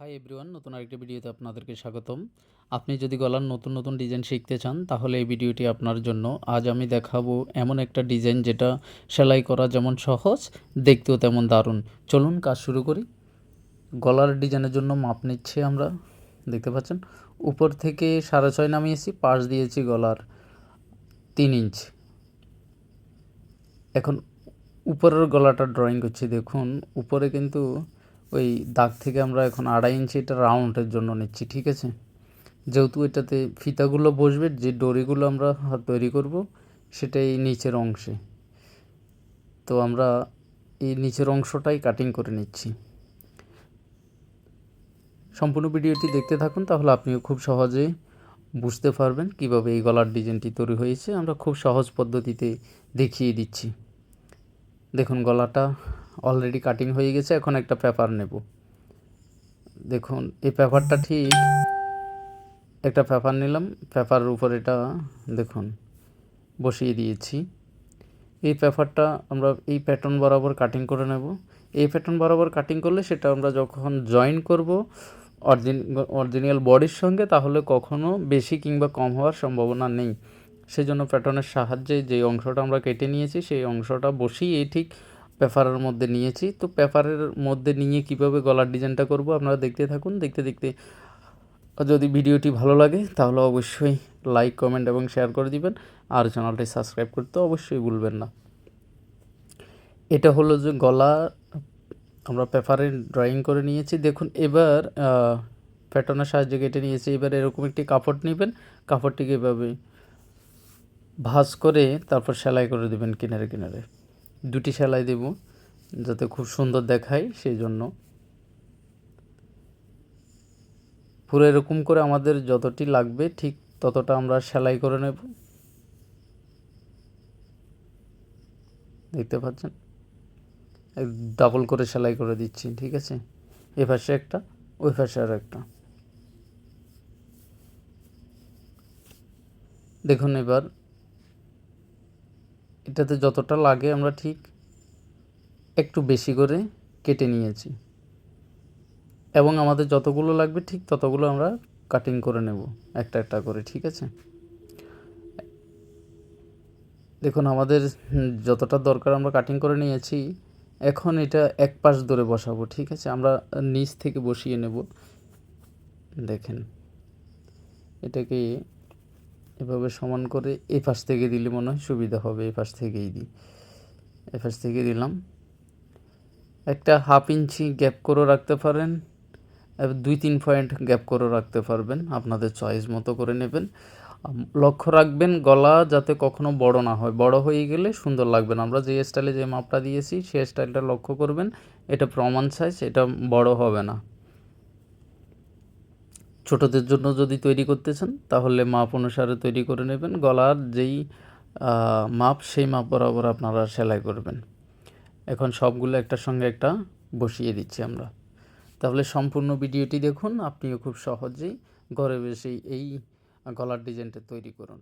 Hi everyone নতুন আরেকটি ভিডিওতে আপনাদেরকে স্বাগতম। আপনি যদি গলার নতুন নতুন ডিজাইন শিখতে চান, তাহলে এই ভিডিওটি আপনার জন্য। আজ আমি দেখাবো এমন একটা ডিজাইন যেটা সেলাই করা যেমন সহজ, দেখতেও তেমন দারুণ। চলুন কাজ শুরু করি। গলার ডিজাইনের জন্য মাপ নিচ্ছি আমরা। দেখতে পাচ্ছেন? উপর থেকে সাড়ে ছয় নামিয়েছি, পাশ দিয়েছি গলার তিন ইঞ্চ। এখন উপরের গলাটা ড্রয়িং করছি, দেখুন। উপরে কিন্তু ওই দাগ থেকে আমরা এখন আড়াই ইঞ্চি এটা রাউন্ডের জন্য নিচ্ছি, ঠিক আছে? যেহেতু এটাতে ফিতাগুলো বসবে, যে ডরিগুলো আমরা তৈরি করব সেটা এই নিচের অংশে। তো আমরা এই নিচের অংশটাই কাটিং করে নিচ্ছি। সম্পূর্ণ ভিডিওটি দেখতে থাকুন, তাহলে আপনিও খুব সহজে বুঝতে পারবেন কীভাবে এই গলার ডিজাইনটি তৈরি হয়েছে। আমরা খুব সহজ পদ্ধতিতে দেখিয়ে দিচ্ছি। দেখুন গলাটা অলরেডি কাটিং হয়ে গেছে, এখন একটা পেপার নেব। দেখুন, এই পেপারটা ঠিক, একটা পেপার নিলাম পেপারের উপর এটা দেখুন, বসিয়ে দিয়েছি। এই পেপারটা আমরা এই প্যাটার্ন বরাবর কাটিং করে নেব। এই প্যাটার্ন বরাবর কাটিং করলে সেটা আমরা যখন জয়েন করব অরিজিন অরিজিনাল বডির সঙ্গে, তাহলে কখনো বেশি কিংবা কম হওয়ার সম্ভাবনা নেই। সেজন্য প্যাটার্নের সাহায্যে যে অংশটা আমরা কেটে নিয়েছি, সেই অংশটা বসিয়ে ঠিক পেপারের মধ্যে নিয়েছি। তো পেপারের মধ্যে নিয়ে কীভাবে গলার ডিজাইনটা করব আপনারা দেখতে থাকুন। দেখতে দেখতে যদি ভিডিওটি ভালো লাগে, তাহলে অবশ্যই লাইক, কমেন্ট এবং শেয়ার করে দিবেন। আর চ্যানেলটি সাবস্ক্রাইব করতে অবশ্যই ভুলবেন না। এটা হলো যে গলা, আমরা পেপারে ড্রয়িং করে নিয়েছি। দেখুন, এবার প্যাটার্নের সাহায্যে কেটে নিয়েছি। এবার এরকম একটি কাপড় নেবেন। কাপড়টিকে এভাবে ভাঁজ করে তারপর সেলাই করে দেবেন কিনারে কিনারে। দুটি সেলাই দেব যাতে খুব সুন্দর দেখায় সেই জন্য। পুরো এরকম করে আমাদের যতটি লাগবে ঠিক ততটা আমরা সেলাই করে নেব। দেখতে পাচ্ছেন? ডাবল করে সেলাই করে দিচ্ছি, ঠিক আছে? এ পাশে একটা, ওই পাশে আর একটা। দেখুন এবার এটাতে যতটা লাগে আমরা ঠিক একটু বেশি করে কেটে নিয়েছি। এবং আমাদের যতগুলো লাগবে ঠিক ততগুলো আমরা কাটিং করে নেব একটা একটা করে, ঠিক আছে? দেখুন, আমাদের যতটা দরকার আমরা কাটিং করে নিয়েছি, এখন এটা এক পাশ ধরে বসাবো, ঠিক আছে? আমরা নিচ থেকে বসিয়ে নেব। দেখেন, এটাকে এভাবে সমান করে এই পাশ থেকে দিলে মনে হয় সুবিধা হবে এই পাশ থেকেই দিই। এ পাশ থেকে দিলাম। একটা হাফ ইঞ্চি গ্যাপ করেও রাখতে পারেন দুই তিন পয়েন্ট গ্যাপ করেও রাখতে পারবেন, আপনাদের চয়েস মতো করে নেবেন। লক্ষ্য রাখবেন গলা যাতে কখনো বড় না হয়। বড় হয়ে গেলে সুন্দর লাগবে না। আমরা যে স্টাইলে যে মাপটা দিয়েছি সেই স্টাইলটা লক্ষ্য করবেন, এটা প্রমাণ সাইজ এটা বড় হবে না। ছোটদের জন্য যদি তৈরি করতে চান, তাহলে মাপ অনুসারে তৈরি করে নেবেন। গলার যেই মাপ, সেই মাপ বরাবর আপনারা সেলাই করবেন। এখন সবগুলো একটা সঙ্গে একটা বসিয়ে দিচ্ছি আমরা। তাহলে সম্পূর্ণ ভিডিওটি দেখুন। আপনিও খুব সহজেই ঘরে বসেই এই গলার ডিজাইনটা তৈরি করুন।